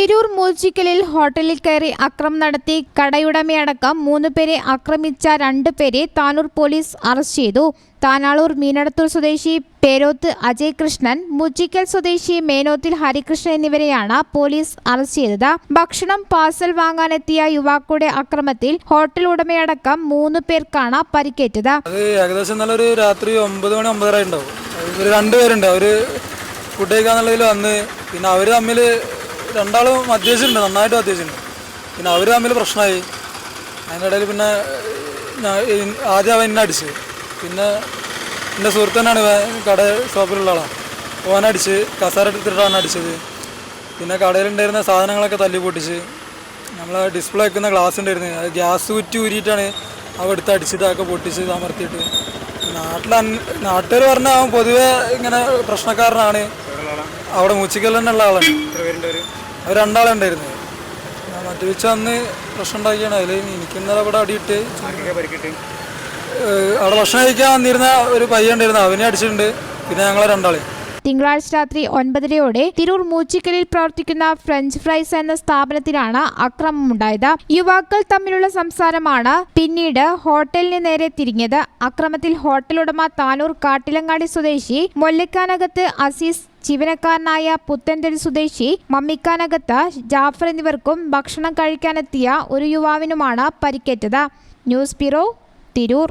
തിരൂർ മൂച്ചിക്കലിൽ ഹോട്ടലിൽ കയറി അക്രമം നടത്തി കടയുടമയടക്കം മൂന്നുപേരെ ആക്രമിച്ച രണ്ടുപേരെ താനൂർ പോലീസ് അറസ്റ്റ് ചെയ്തു. താനാളൂർ മീനടത്തൂർ സ്വദേശി പേരോത്ത് അജയ് കൃഷ്ണൻ മുച്ചിക്കൽ സ്വദേശി മേനോത്തിൽ ഹരികൃഷ്ണൻ എന്നിവരെയാണ് പോലീസ് അറസ്റ്റ് ചെയ്തത്. ഭക്ഷണം പാർസൽ വാങ്ങാനെത്തിയ യുവാക്കളുടെ അക്രമത്തിൽ ഹോട്ടൽ ഉടമയടക്കം മൂന്ന് പേർക്കാണ് പരിക്കേറ്റത്. ഏകദേശം ഇന്നലെ ഒരു രാത്രി ഒമ്പത് മണി ഒമ്പതര രണ്ടുപേരുണ്ട് അവർ ഫുഡ് കഴിക്കാന്നുള്ളതിൽ വന്ന് പിന്നെ അവർ തമ്മിൽ രണ്ടാളും അത്യാവശ്യമുണ്ട് നന്നായിട്ട് അത്യാവശ്യമുണ്ട്. പിന്നെ അവർ തമ്മിൽ പ്രശ്നമായി. അതിന്റെ ഇടയിൽ പിന്നെ ആദ്യം അവൻ എന്നെ അടിച്ച്. പിന്നെ എന്റെ സുഹൃത്ത് തന്നെയാണ് കട ഷോപ്പിലുള്ള ആളാണ്. ഓനടിച്ച് കസാര എടുത്തിട്ടാണ് അടിച്ചത്. പിന്നെ കടയിലുണ്ടായിരുന്ന സാധനങ്ങളൊക്കെ തല്ലി പൊട്ടിച്ച് നമ്മൾ ഡിസ്പ്ലേ വെക്കുന്ന ഗ്ലാസ് ഉണ്ടായിരുന്നു. അത് ഗ്യാസ് കുറ്റി ഊരിയിട്ടാണ് അവ എടുത്ത് അടിച്ചിട്ടൊക്കെ പൊട്ടിച്ച് അമർത്തിയിട്ട്. നാട്ടിൽ നാട്ടുകാർ പറഞ്ഞാൽ അവൻ പൊതുവേ ഇങ്ങനെ പ്രശ്നക്കാരനാണ്. അവിടെ മൂച്ചിക്കൽ തന്നെ ഉള്ള ഒരു അവർ രണ്ടാളുണ്ടായിരുന്നു. മറ്റു വെച്ച് അന്ന് പ്രശ്നം ഉണ്ടാക്കിയാണ്. അതിൽ എനിക്ക് ഇന്നലെ അവിടെ അടിയിട്ട് അവിടെ ഭക്ഷണം കഴിക്കാൻ വന്നിരുന്ന ഒരു പയ്യൻ ഉണ്ടായിരുന്നു. അവനെ അടിച്ചിട്ടുണ്ട്. പിന്നെ ഞങ്ങളെ രണ്ടാളെ. തിങ്കളാഴ്ച രാത്രി ഒൻപതരയോടെ തിരൂർ മൂച്ചിക്കലിൽ പ്രവർത്തിക്കുന്ന ഫ്രഞ്ച് ഫ്രൈസ് എന്ന സ്ഥാപനത്തിലാണ് അക്രമമുണ്ടായത്. യുവാക്കൾ തമ്മിലുള്ള സംസാരമാണ് പിന്നീട് ഹോട്ടലിന് നേരെ തിരിഞ്ഞത്. അക്രമത്തിൽ ഹോട്ടൽ ഉടമ താനൂർ കാട്ടിലങ്ങാടി സ്വദേശി മൊല്ലക്കാനകത്ത് അസീസ് ജീവനക്കാരനായ പുത്തൻതടി സ്വദേശി മമ്മിക്കാനകത്ത് ജാഫർ എന്നിവർക്കും ഭക്ഷണം കഴിക്കാനെത്തിയ ഒരു യുവാവിനുമാണ് പരിക്കേറ്റത്. News bureau Tirur.